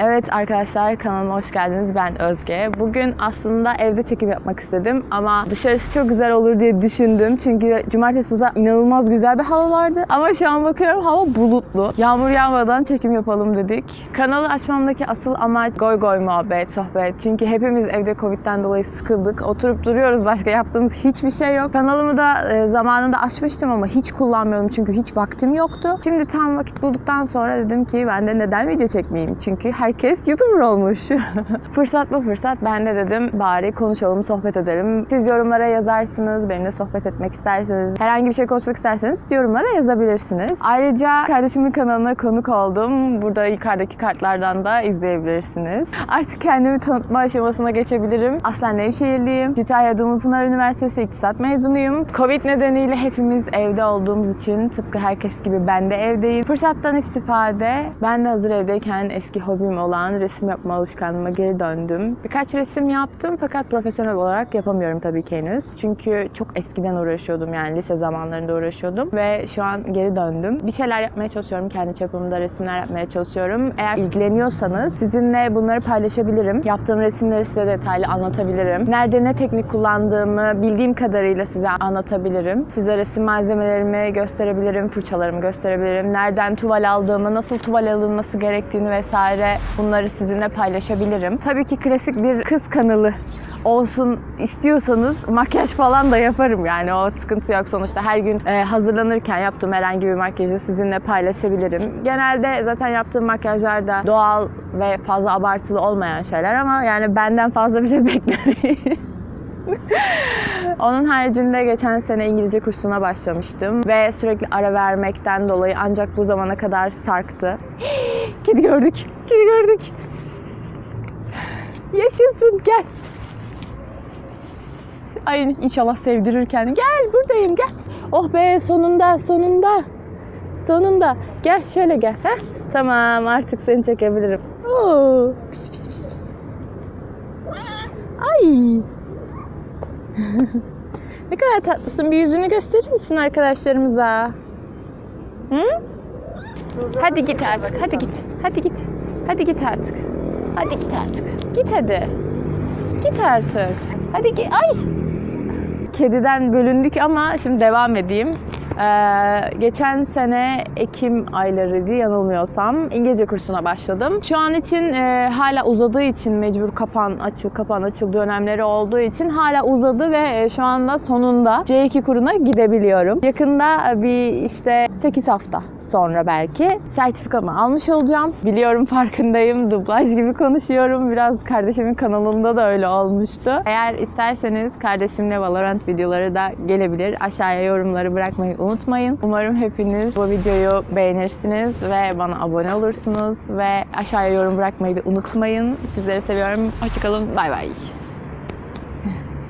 Evet arkadaşlar kanalıma hoş geldiniz. Ben Özge. Bugün aslında evde çekim yapmak istedim ama dışarısı çok güzel olur diye düşündüm. Çünkü cumartesi pazar inanılmaz güzel bir hava vardı. Ama şu an bakıyorum hava bulutlu. Yağmur yağmadan çekim yapalım dedik. Kanalı açmamdaki asıl amaç goy goy muhabbet, sohbet. Çünkü hepimiz evde Covid'den dolayı sıkıldık. Oturup duruyoruz. Başka yaptığımız hiçbir şey yok. Kanalımı da e, zamanında açmıştım ama hiç kullanmıyordum çünkü hiç vaktim yoktu. Şimdi tam vakit bulduktan sonra dedim ki ben de neden video çekmeyeyim? Çünkü herkes YouTuber olmuş. fırsat mı fırsat. Ben de dedim bari konuşalım, sohbet edelim. Siz yorumlara yazarsınız. Benimle sohbet etmek isterseniz, herhangi bir şey konuşmak isterseniz yorumlara yazabilirsiniz. Ayrıca kardeşimin kanalına konuk oldum. Burada yukarıdaki kartlardan da izleyebilirsiniz. Artık kendimi tanıtma aşamasına geçebilirim. Aslen Nevşehirliyim. Kütahya Dumlupınar Üniversitesi İktisat mezunuyum. Covid nedeniyle hepimiz evde olduğumuz için tıpkı herkes gibi ben de evdeyim. Fırsattan istifade ben de hazır evdeyken eski hobim olan resim yapma alışkanlığıma geri döndüm. Birkaç resim yaptım fakat profesyonel olarak yapamıyorum tabii ki henüz. Çünkü çok eskiden uğraşıyordum yani lise zamanlarında uğraşıyordum ve şu an geri döndüm. Bir şeyler yapmaya çalışıyorum kendi çapımda resimler yapmaya çalışıyorum. Eğer ilgileniyorsanız sizinle bunları paylaşabilirim. Yaptığım resimleri size detaylı anlatabilirim. Nerede ne teknik kullandığımı bildiğim kadarıyla size anlatabilirim. Size resim malzemelerimi gösterebilirim, fırçalarımı gösterebilirim. Nereden tuval aldığımı, nasıl tuval alınması gerektiğini vesaire bunları sizinle paylaşabilirim. Tabii ki klasik bir kız kanalı olsun istiyorsanız makyaj falan da yaparım yani o sıkıntı yok. Sonuçta her gün e, hazırlanırken yaptığım herhangi bir makyajı sizinle paylaşabilirim. Genelde zaten yaptığım makyajlar da doğal ve fazla abartılı olmayan şeyler ama yani benden fazla bir şey beklemeyin. Onun haricinde geçen sene İngilizce kursuna başlamıştım ve sürekli ara vermekten dolayı ancak bu zamana kadar sarktı. Kedi gördük, kedi gördük. Yaşasın gel. Ay inşallah sevdirir kendini. Gel buradayım gel. Oh be sonunda sonunda. Sonunda. Gel şöyle gel. Heh. Tamam artık seni çekebilirim. Oo. Pis pis pis pis. Ay. Ne kadar tatlısın. Bir yüzünü gösterir misin arkadaşlarımıza? Hı? Hadi git artık. Hadi git. Hadi git. Hadi git artık. Hadi git artık. Git hadi. Git artık. Hadi git. Ay. Kediden bölündük ama şimdi devam edeyim. Ee, geçen sene Ekim aylarıydı yanılmıyorsam İngilizce kursuna başladım. Şu an için e, hala uzadığı için mecbur kapan açıl kapan açıl dönemleri olduğu için hala uzadı ve e, şu anda sonunda C2 kuruna gidebiliyorum. Yakında bir işte 8 hafta sonra belki sertifikamı almış olacağım. Biliyorum farkındayım. Dublaj gibi konuşuyorum. Biraz kardeşimin kanalında da öyle olmuştu. Eğer isterseniz kardeşimle Valorant videoları da gelebilir. Aşağıya yorumları bırakmayı unutmayın. Umarım hepiniz bu videoyu beğenirsiniz ve bana abone olursunuz ve aşağıya yorum bırakmayı da unutmayın. Sizleri seviyorum. Hoşçakalın. Bay bay.